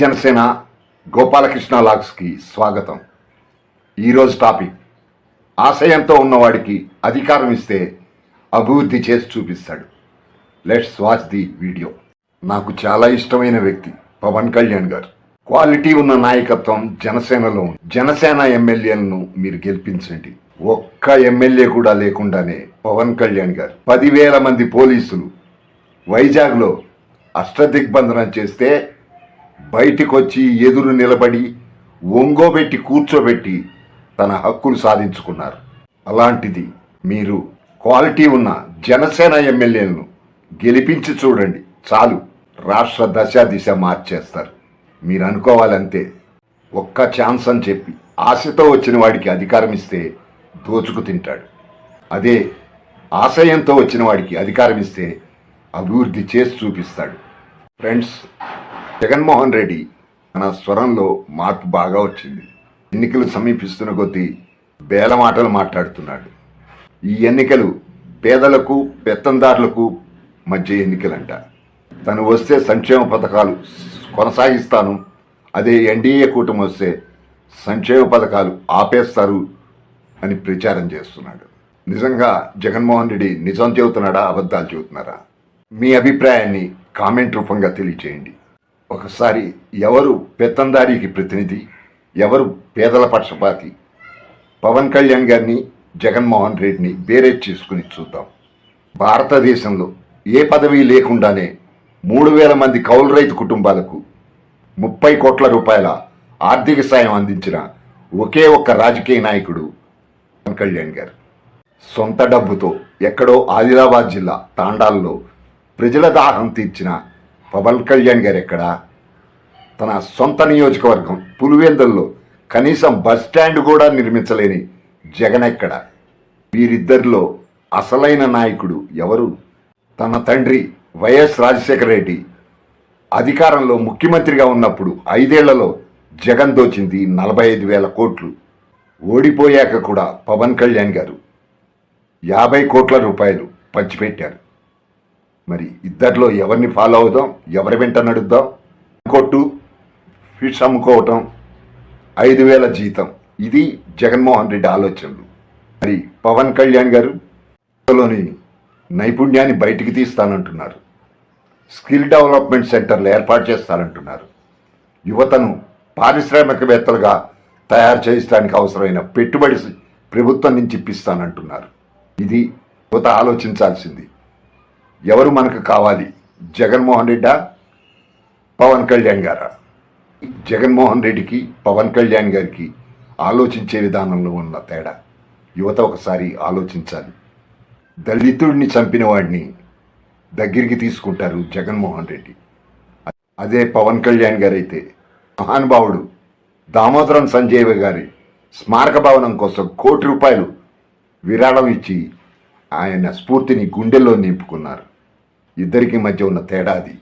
జనసేన గోపాలకృష్ణ లాగ్స్కి స్వాగతం. ఈరోజు టాపిక్ ఆశయంతో ఉన్నవాడికి అధికారం ఇస్తే అభివృద్ధి చేసి చూపిస్తాడు. Let's watch the video. నాకు చాలా ఇష్టమైన వ్యక్తి పవన్ కళ్యాణ్ గారు. క్వాలిటీ ఉన్న నాయకత్వం జనసేనలో జనసేన ఎమ్మెల్యేలను మీరు గెలిపించండి. ఒక్క ఎమ్మెల్యే కూడా లేకుండానే పవన్ కళ్యాణ్ గారు. పదివేల మంది పోలీసులు వైజాగ్లో అష్టదిగ్బంధనం చేస్తే బయటికొచ్చి ఎదురు నిలబడి ఒంగోబెట్టి కూర్చోబెట్టి తన హక్కులు సాధించుకున్నారు. అలాంటిది మీరు క్వాలిటీ ఉన్న జనసేన ఎమ్మెల్యేలను గెలిపించి చూడండి. చాలు. రాష్ట్ర దశ దిశ మార్చేస్తారు. మీరు అనుకోవాలంతే. ఒక్క ఛాన్స్ అని చెప్పి ఆశతో వచ్చిన వాడికి అధికారం ఇస్తే దోచుకు తింటాడు. అదే ఆశయంతో వచ్చిన వాడికి అధికారం ఇస్తే అభివృద్ధి చేసి చూపిస్తాడు. ఫ్రెండ్స్ జగన్మోహన్ రెడ్డి తన స్వరంలో మార్పు బాగా వచ్చింది. ఎన్నికలు సమీపిస్తున్న కొద్దీ బేలమాటలు మాట్లాడుతున్నాడు. ఈ ఎన్నికలు పేదలకు పెత్తందారులకు మధ్య ఎన్నికలంట. తను వస్తే సంక్షేమ పథకాలు కొనసాగిస్తాను. అదే ఎన్డీఏ కూటమి వస్తే సంక్షేమ పథకాలు ఆపేస్తారు అని ప్రచారం చేస్తున్నాడు. నిజంగా జగన్మోహన్ రెడ్డి నిజం చెబుతున్నాడా అబద్ధాలు చెబుతున్నారా? మీ అభిప్రాయాన్ని కామెంట్ రూపంగా తెలియచేయండి. ఒకసారి ఎవరు పెత్తందారికి ప్రతినిధి ఎవరు పేదల పక్షపాతి? పవన్ కళ్యాణ్ గారిని జగన్మోహన్ రెడ్డిని బేరే చేసుకుని చూద్దాం. భారతదేశంలో ఏ పదవి లేకుండానే మూడు వేల మంది కౌలు రైతు కుటుంబాలకు ముప్పై కోట్ల రూపాయల ఆర్థిక సాయం అందించిన ఒకే ఒక్క రాజకీయ నాయకుడు పవన్ కళ్యాణ్ గారు. సొంత డబ్బుతో ఎక్కడో ఆదిలాబాద్ జిల్లా తాండాల్లో ప్రజల దాహం తీర్చిన పవన్ కళ్యాణ్ గారు ఎక్కడ? తన సొంత నియోజకవర్గం పులివెందుల్లో కనీసం బస్ స్టాండ్ కూడా నిర్మించలేని జగన్ ఎక్కడ? వీరిద్దరిలో అసలైన నాయకుడు ఎవరు? తన తండ్రి వైఎస్ రాజశేఖర రెడ్డి అధికారంలో ముఖ్యమంత్రిగా ఉన్నప్పుడు ఐదేళ్ళలో జగన్ దోచింది నలభై ఐదు వేల కోట్లు. ఓడిపోయాక కూడా పవన్ కళ్యాణ్ గారు యాభై కోట్ల రూపాయలు పంచిపెట్టారు. మరి ఇద్దరిలో ఎవరిని ఫాలో అవుదాం ఎవరి వెంట నడుద్దాం? కొట్టు ఫిష్ అమ్ముకోవటం ఐదు వేల జీతం. ఇది జగన్మోహన్ రెడ్డి ఆలోచనలు. మరి పవన్ కళ్యాణ్ గారు లోని నైపుణ్యాన్ని బయటికి తీస్తానంటున్నారు. స్కిల్ డెవలప్మెంట్ సెంటర్లు ఏర్పాటు చేస్తానంటున్నారు. యువతను పారిశ్రామికవేత్తలుగా తయారు చేయడానికి అవసరమైన పెట్టుబడి ప్రభుత్వం నుంచి ఇప్పిస్తానంటున్నారు. ఇది యువత ఆలోచించాల్సింది. ఎవరు మనకు కావాలి? జగన్మోహన్ రెడ్డా పవన్ కళ్యాణ్ గారా? జగన్మోహన్ రెడ్డికి పవన్ కళ్యాణ్ గారికి ఆలోచించే విధానంలో ఉన్న తేడా. యువత ఒకసారి ఆలోచించాలి. దళితుడిని చంపిన వాడిని దగ్గరికి తీసుకుంటారు జగన్మోహన్ రెడ్డి. అదే పవన్ కళ్యాణ్ గారైతే మహానుభావుడు దామోదరం సంజయ్ గారి స్మారక భవనం కోసం కోటి రూపాయలు విరాళం ఇచ్చి ఆయన స్ఫూర్తిని గుండెల్లో నింపుకున్నారు. ఇద్దరికి మధ్య ఉన్న తేడా అది.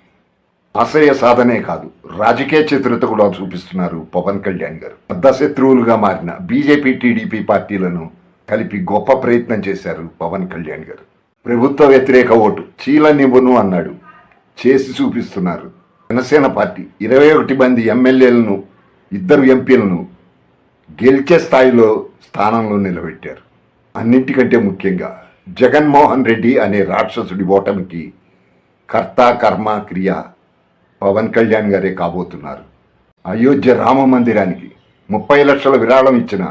ఆశయ సాధనే కాదు రాజకీయ చిత్రత కూడా చూపిస్తున్నారు పవన్ కళ్యాణ్ గారు. పెద్ద శత్రువులుగా మారిన బీజేపీ టీడీపీ పార్టీలను కలిపి గొప్ప ప్రయత్నం చేశారు పవన్ కళ్యాణ్ గారు. ప్రభుత్వ వ్యతిరేక ఓటు చీలనివ్వను అన్నాడు. చేసి చూపిస్తున్నారు. జనసేన పార్టీ ఇరవై ఒకటి మంది ఎమ్మెల్యేలను ఇద్దరు ఎంపీలను గెలిచే స్థాయిలో స్థానంలో నిలబెట్టారు. అన్నింటికంటే ముఖ్యంగా జగన్మోహన్ రెడ్డి అనే రాక్షసుడి ఓటమికి కర్త కర్మ క్రియ పవన్ కళ్యాణ్ గారే కాబోతున్నారు. అయోధ్య రామ మందిరానికి ముప్పై లక్షల విరాళం ఇచ్చిన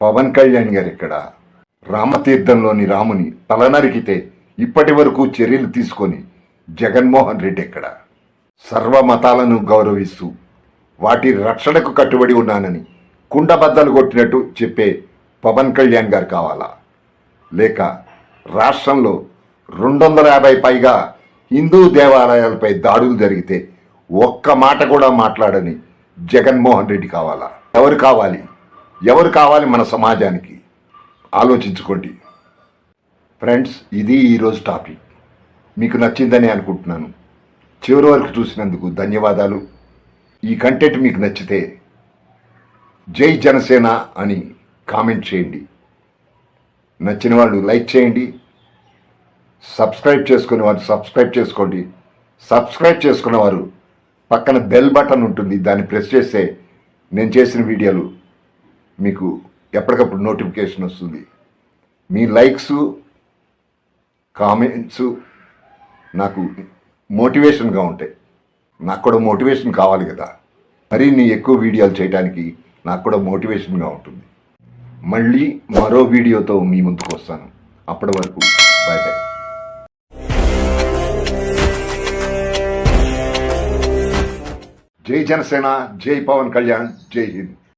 పవన్ కళ్యాణ్ గారు ఇక్కడ రామతీర్థంలోని రాముని తలనరికితే ఇప్పటి వరకు చర్యలు తీసుకొని జగన్మోహన్ రెడ్డి ఎక్కడ? సర్వ మతాలను గౌరవిస్తూ వాటి రక్షణకు కట్టుబడి ఉన్నానని కుండబద్దలు కొట్టినట్టు చెప్పే పవన్ కళ్యాణ్ గారు కావాలా? లేక రాష్ట్రంలో రెండు వందల యాభై పైగా హిందూ దేవాలయాలపై దాడులు జరిగితే ఒక్క మాట కూడా మాట్లాడని జగన్మోహన్ రెడ్డి కావాలా? ఎవరు కావాలి? ఎవరు కావాలి మన సమాజానికి? ఆలోచించుకోండి. ఫ్రెండ్స్ ఇది ఈరోజు టాపిక్. మీకు నచ్చిందని అనుకుంటున్నాను. చివరి వరకు చూసినందుకు ధన్యవాదాలు. ఈ కంటెంట్ మీకు నచ్చితే జై జనసేన అని కామెంట్ చేయండి. నచ్చిన వాళ్ళు లైక్ చేయండి. సబ్స్క్రైబ్ చేసుకునే వారు సబ్స్క్రైబ్ చేసుకోండి. సబ్స్క్రైబ్ చేసుకున్నవారు పక్కన బెల్ బటన్ ఉంటుంది. దాన్ని ప్రెస్ చేస్తే నేను చేసిన వీడియోలు మీకు ఎప్పటికప్పుడు నోటిఫికేషన్ వస్తుంది. మీ లైక్స్ కామెంట్స్ నాకు మోటివేషన్గా ఉంటాయి. నాకు కూడా మోటివేషన్ కావాలి కదా. మరిన్ని ఎక్కువ వీడియోలు చేయడానికి నాకు కూడా మోటివేషన్గా ఉంటుంది. మళ్ళీ మరో వీడియోతో మీ ముందుకు వస్తాను. అప్పటి వరకు బాయ్ బాయ్ జై జనసేన జై పవన్ కళ్యాణ్ జై హింద్.